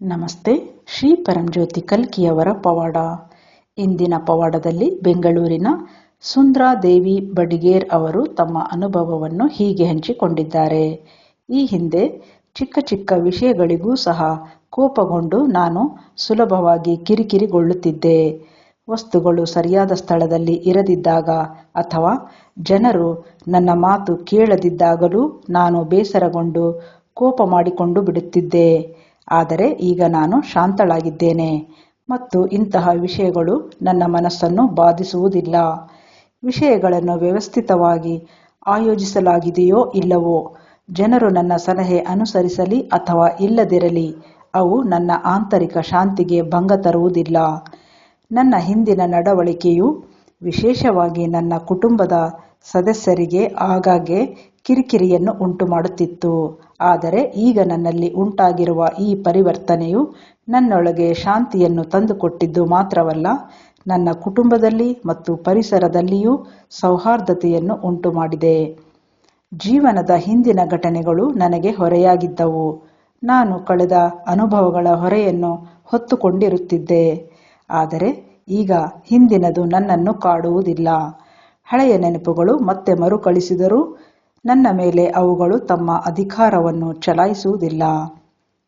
ನಮಸ್ತೆ, ಶ್ರೀ ಪರಂಜ್ಯೋತಿ ಕಲ್ಕಿಯವರ ಪವಾಡ. ಇಂದಿನ ಪವಾಡದಲ್ಲಿ ಬೆಂಗಳೂರಿನ ಸುಂದ್ರಾದೇವಿ ಬಡಿಗೇರ್ ಅವರು ತಮ್ಮ ಅನುಭವವನ್ನು ಹೀಗೆ ಹಂಚಿಕೊಂಡಿದ್ದಾರೆ. ಈ ಹಿಂದೆ ಚಿಕ್ಕ ಚಿಕ್ಕ ವಿಷಯಗಳಿಗೂ ಸಹ ಕೋಪಗೊಂಡು ನಾನು ಸುಲಭವಾಗಿ ಕಿರಿಕಿರಿಗೊಳ್ಳುತ್ತಿದ್ದೆ. ವಸ್ತುಗಳು ಸರಿಯಾದ ಸ್ಥಳದಲ್ಲಿ ಇರದಿದ್ದಾಗ ಅಥವಾ ಜನರು ನನ್ನ ಮಾತು ಕೇಳದಿದ್ದಾಗಲೂ ನಾನು ಬೇಸರಗೊಂಡು ಕೋಪ ಮಾಡಿಕೊಂಡು ಬಿಡುತ್ತಿದ್ದೆ. ಆದರೆ ಈಗ ನಾನು ಶಾಂತಳಾಗಿದ್ದೇನೆ ಮತ್ತು ಇಂತಹ ವಿಷಯಗಳು ನನ್ನ ಮನಸ್ಸನ್ನು ಬಾಧಿಸುವುದಿಲ್ಲ. ವಿಷಯಗಳನ್ನು ವ್ಯವಸ್ಥಿತವಾಗಿ ಆಯೋಜಿಸಲಾಗಿದೆಯೋ ಇಲ್ಲವೋ, ಜನರು ನನ್ನ ಸಲಹೆ ಅನುಸರಿಸಲಿ ಅಥವಾ ಇಲ್ಲದಿರಲಿ, ಅವು ನನ್ನ ಆಂತರಿಕ ಶಾಂತಿಗೆ ಭಂಗ ತರುವುದಿಲ್ಲ. ನನ್ನ ಹಿಂದಿನ ನಡವಳಿಕೆಯು ವಿಶೇಷವಾಗಿ ನನ್ನ ಕುಟುಂಬದ ಸದಸ್ಯರಿಗೆ ಆಗಾಗ್ಗೆ ಕಿರಿಕಿರಿಯನ್ನು ಉಂಟು ಮಾಡುತ್ತಿತ್ತು ಆದರೆ ಈಗ ನನ್ನಲ್ಲಿ ಉಂಟಾಗಿರುವ ಈ ಪರಿವರ್ತನೆಯು ನನ್ನೊಳಗೆ ಶಾಂತಿಯನ್ನು ತಂದುಕೊಟ್ಟಿದ್ದು ಮಾತ್ರವಲ್ಲ, ನನ್ನ ಕುಟುಂಬದಲ್ಲಿ ಮತ್ತು ಪರಿಸರದಲ್ಲಿಯೂ ಸೌಹಾರ್ದತೆಯನ್ನು ಉಂಟುಮಾಡಿದೆ. ಜೀವನದ ಹಿಂದಿನ ಘಟನೆಗಳು ನನಗೆ ಹೊರೆಯಾಗಿದ್ದವು. ನಾನು ಕಳೆದ ಅನುಭವಗಳ ಹೊರೆಯನ್ನು ಹೊತ್ತುಕೊಂಡಿರುತ್ತಿದ್ದೆ. ಆದರೆ ಈಗ ಹಿಂದಿನದು ನನ್ನನ್ನು ಕಾಡುವುದಿಲ್ಲ. ಹಳೆಯ ನೆನಪುಗಳು ಮತ್ತೆ ಮರುಕಳಿಸಿದರೂ ನನ್ನ ಮೇಲೆ ಅವುಗಳು ತಮ್ಮ ಅಧಿಕಾರವನ್ನು ಚಲಾಯಿಸುವುದಿಲ್ಲ.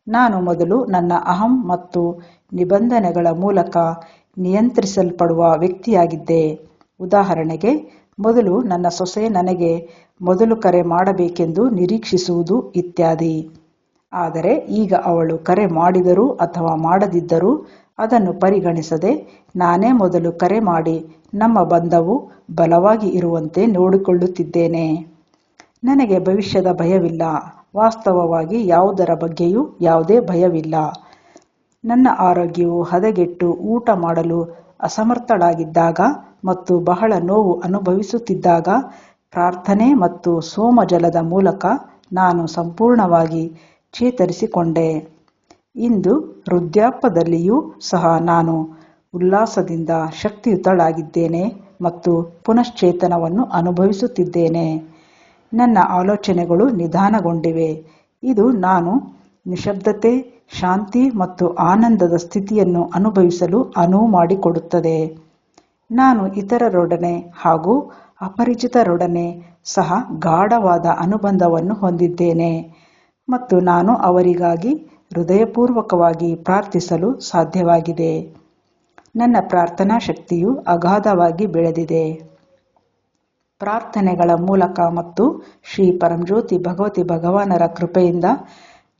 ನಾನು ಮೊದಲು ನನ್ನ ಅಹಂ ಮತ್ತು ನಿಬಂಧನೆಗಳ ಮೂಲಕ ನಿಯಂತ್ರಿಸಲ್ಪಡುವ ವ್ಯಕ್ತಿಯಾಗಿದ್ದೆ. ಉದಾಹರಣೆಗೆ, ಮೊದಲು ನನ್ನ ಸೊಸೆ ನನಗೆ ಮೊದಲು ಕರೆ ಮಾಡಬೇಕೆಂದು ನಿರೀಕ್ಷಿಸುವುದು ಇತ್ಯಾದಿ. ಆದರೆ ಈಗ ಅವಳು ಕರೆ ಮಾಡಿದರೂ ಅಥವಾ ಮಾಡದಿದ್ದರೂ ಅದನ್ನು ಪರಿಗಣಿಸದೆ ನಾನೇ ಮೊದಲು ಕರೆ ಮಾಡಿ ನಮ್ಮ ಬಂಧವು ಬಲವಾಗಿ ಇರುವಂತೆ ನೋಡಿಕೊಳ್ಳುತ್ತಿದ್ದೇನೆ. ನನಗೆ ಭವಿಷ್ಯದ ಭಯವಿಲ್ಲ. ವಾಸ್ತವವಾಗಿ ಯಾವುದರ ಬಗ್ಗೆಯೂ ಯಾವುದೇ ಭಯವಿಲ್ಲ. ನನ್ನ ಆರೋಗ್ಯವು ಹದಗೆಟ್ಟು ಊಟ ಮಾಡಲು ಅಸಮರ್ಥಳಾಗಿದ್ದಾಗ ಮತ್ತು ಬಹಳ ನೋವು ಅನುಭವಿಸುತ್ತಿದ್ದಾಗ ಪ್ರಾರ್ಥನೆ ಮತ್ತು ಸೋಮಜಲದ ಮೂಲಕ ನಾನು ಸಂಪೂರ್ಣವಾಗಿ ಚೇತರಿಸಿಕೊಂಡೆ. ಇಂದು ವೃದ್ಧಾಪ್ಯದಲ್ಲಿಯೂ ಸಹ ನಾನು ಉಲ್ಲಾಸದಿಂದ ಶಕ್ತಿಯುತಳಾಗಿದ್ದೇನೆ ಮತ್ತು ಪುನಶ್ಚೇತನವನ್ನು ಅನುಭವಿಸುತ್ತಿದ್ದೇನೆ. ನನ್ನ ಆಲೋಚನೆಗಳು ನಿಧಾನಗೊಂಡಿವೆ. ಇದು ನಾನು ನಿಶಬ್ದತೆ, ಶಾಂತಿ ಮತ್ತು ಆನಂದದ ಸ್ಥಿತಿಯನ್ನು ಅನುಭವಿಸಲು ಅನುವು ಮಾಡಿಕೊಡುತ್ತದೆ. ನಾನು ಇತರರೊಡನೆ ಹಾಗೂ ಅಪರಿಚಿತರೊಡನೆ ಸಹ ಗಾಢವಾದ ಅನುಬಂಧವನ್ನು ಹೊಂದಿದ್ದೇನೆ ಮತ್ತು ನಾನು ಅವರಿಗಾಗಿ ಹೃದಯಪೂರ್ವಕವಾಗಿ ಪ್ರಾರ್ಥಿಸಲು ಸಾಧ್ಯವಾಗಿದೆ. ನನ್ನ ಪ್ರಾರ್ಥನಾ ಶಕ್ತಿಯು ಅಗಾಧವಾಗಿ ಬೆಳೆದಿದೆ. ಪ್ರಾರ್ಥನೆಗಳ ಮೂಲಕ ಮತ್ತು ಶ್ರೀ ಪರಂಜ್ಯೋತಿ ಭಗವತಿ ಭಗವಾನರ ಕೃಪೆಯಿಂದ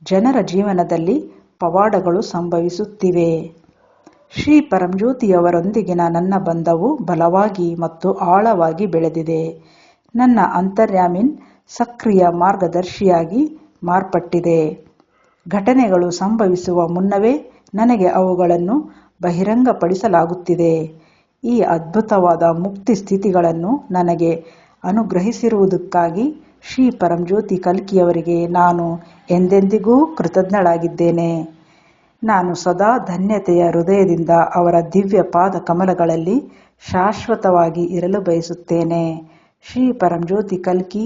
ಜನರ ಜೀವನದಲ್ಲಿ ಪವಾಡಗಳು ಸಂಭವಿಸುತ್ತಿವೆ. ಶ್ರೀ ಪರಂಜ್ಯೋತಿಯವರೊಂದಿಗಿನ ನನ್ನ ಬಂಧವು ಬಲವಾಗಿ ಮತ್ತು ಆಳವಾಗಿ ಬೆಳೆದಿದೆ. ನನ್ನ ಅಂತರ್ಯಾಮಿನ್ ಸಕ್ರಿಯ ಮಾರ್ಗದರ್ಶಿಯಾಗಿ ಮಾರ್ಪಟ್ಟಿದೆ. ಘಟನೆಗಳು ಸಂಭವಿಸುವ ಮುನ್ನವೇ ನನಗೆ ಅವುಗಳನ್ನು ಬಹಿರಂಗಪಡಿಸಲಾಗುತ್ತಿದೆ. ಈ ಅದ್ಭುತವಾದ ಮುಕ್ತಿ ಸ್ಥಿತಿಗಳನ್ನು ನನಗೆ ಅನುಗ್ರಹಿಸಿರುವುದಕ್ಕಾಗಿ ಶ್ರೀ ಪರಂಜ್ಯೋತಿ ಕಲ್ಕಿಯವರಿಗೆ ನಾನು ಎಂದೆಂದಿಗೂ ಕೃತಜ್ಞಳಾಗಿದ್ದೇನೆ. ನಾನು ಸದಾ ಧನ್ಯತೆಯ ಹೃದಯದಿಂದ ಅವರ ದಿವ್ಯ ಪಾದ ಕಮಲಗಳಲ್ಲಿ ಶಾಶ್ವತವಾಗಿ ಇರಲು ಬಯಸುತ್ತೇನೆ. ಶ್ರೀ ಪರಂಜ್ಯೋತಿ ಕಲ್ಕಿ